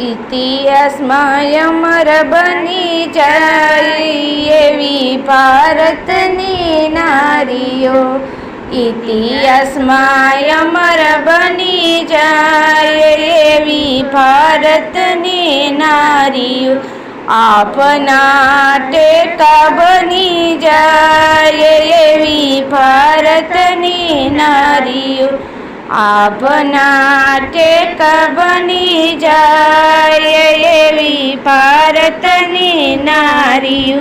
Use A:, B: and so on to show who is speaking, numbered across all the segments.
A: ઇતિહાસમાં અમર બની જાય એવી ભારતની નારીઓ. ઇતિહાસમાં અમર બની જાય એવી ભારતની નારીઓ. આપના ટેકા બની જાય એવી ભારતની નારીઓ. આપના ટેકા બની જાય એવી ભારતની નારી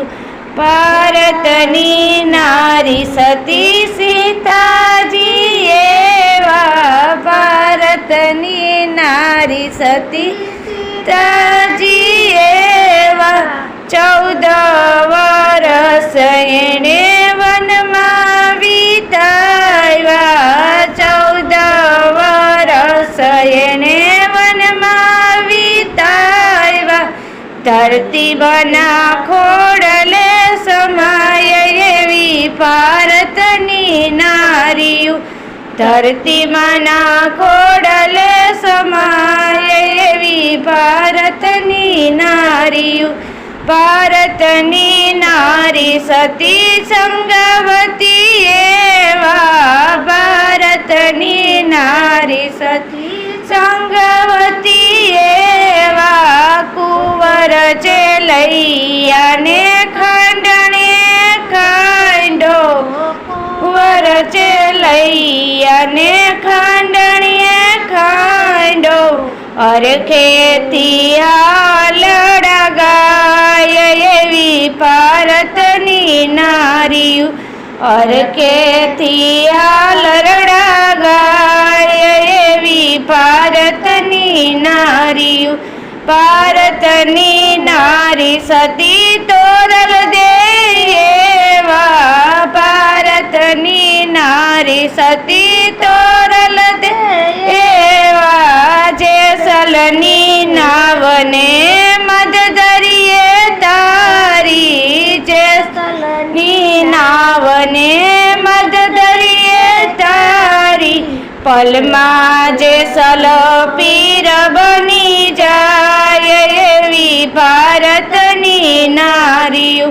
A: ભારતની નારી સતી સીતાજી એવા ભારતની નારી સતી સીતાજી એવા ચૌદ વર્ષ એણે ધરતી બના ખોડલે સમાય એવી ભારતની નારીઓ. ધરતી મના ખોડલે સમાય એવી ભારતની નારીઓ. ભારતની નારી સતી સંગવતી એવા ભારતની નારી સતી સંગવતી કુંવર ચેલૈયાને ખંડણે ખાંડો. કુંવર ચેલૈયાને ખંડણીએ ખાંડો. અરે ખેતી લડા ગાય એવી ભારતની નારીઓ. અરે ખેતી લરડા ગાય એવી ભારતની નારીઓ. ભારતની નારી સતી તોરલ દેવા ભારતની નારી સતી તોરલ દેવા જેસલની નાવને પલમાં જે સલ પીર બની જાય એવી ભારતની નારીઓ.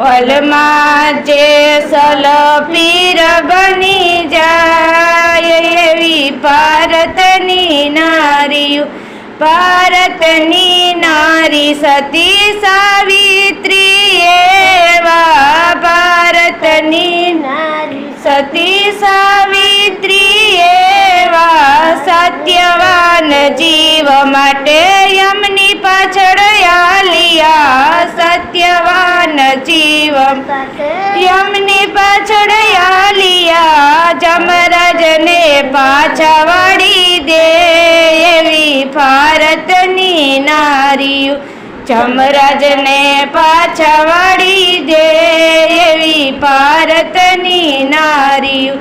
A: ફલમાં જે સલ પીર બની જાય એવી ભારતની નારીઓ. ભારતની નારી સતી સાવિત્રી સત્યવાન જીવ માટે યમની પાછળ આલિયા સત્યવાન જીવ. યમની પાછળ આલિયા જમરાજને પાછા વાળી દે એવી ભારતની નારીઓ. જમરાજને પાછા વાળી દે એવી ભારતની નારીઓ.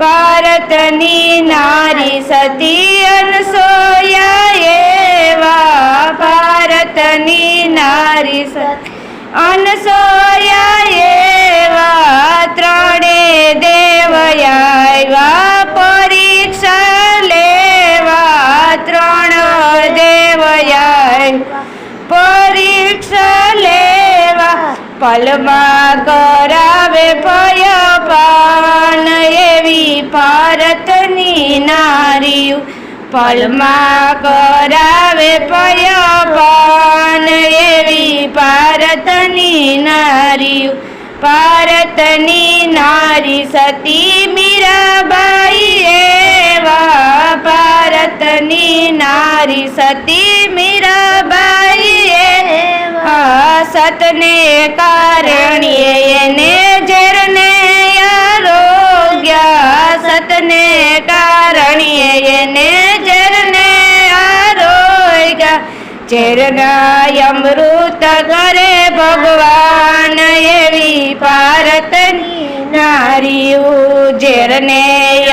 A: ભારતની નારી સતી અનસોયા એવા ભારતની નારી સતી અનસોયા એવા ત્રણે દેવયા પરીક્ષા લેવા ત્રણ દેવયા પરીક્ષા લેવા, પલમાં કરાવે ભય પાન ભારતની પલમાં કરાવે ભયપાન એવી ભારતની નારી ભારતની નારી સતી મીરાબાઈ. એવા ભારતની નારી સતી મીરાબાઈ. એવા સતને કારણીએ એને ઝેરને આરોગ્ય સતને કારણીએ એને ઝેરના અમૃત કરે ભગવાન એવી ભારતની નારીઓ જેરને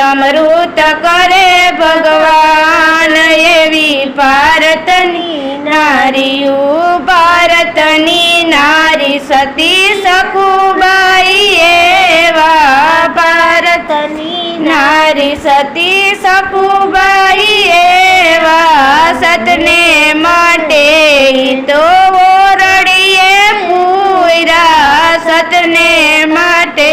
A: અમૃત કરે ભગવાન એવી ભારતની નારીઓ ભારતની નારી સતી સખુબાઈ એવા ભારતની નારી સતી સખુબાઈ એવા સતને માટે તો ઓરડીએ પૂરા સતને માટે.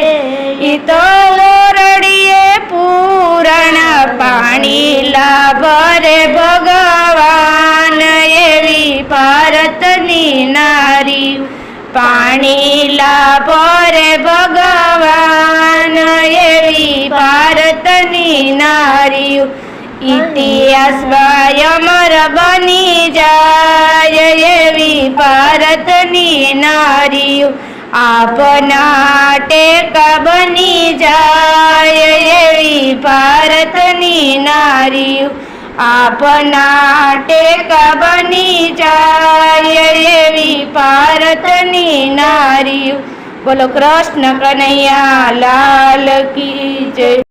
A: તો ઓરડીએ પૂરણ પાણી લાભ લાભરે ભગવાન એવી ભારતની નારી. પાણી લાભરે ભગવાન ઇતિહાસમાં અમર બની જાય એવી ભારતની નારી આપના ટેકા બની જાય એવી ભારતની નારી આપના ટેકા બની જાય એવી ભારતની નારી બોલો કૃષ્ણ કનૈયા લાલ કી જય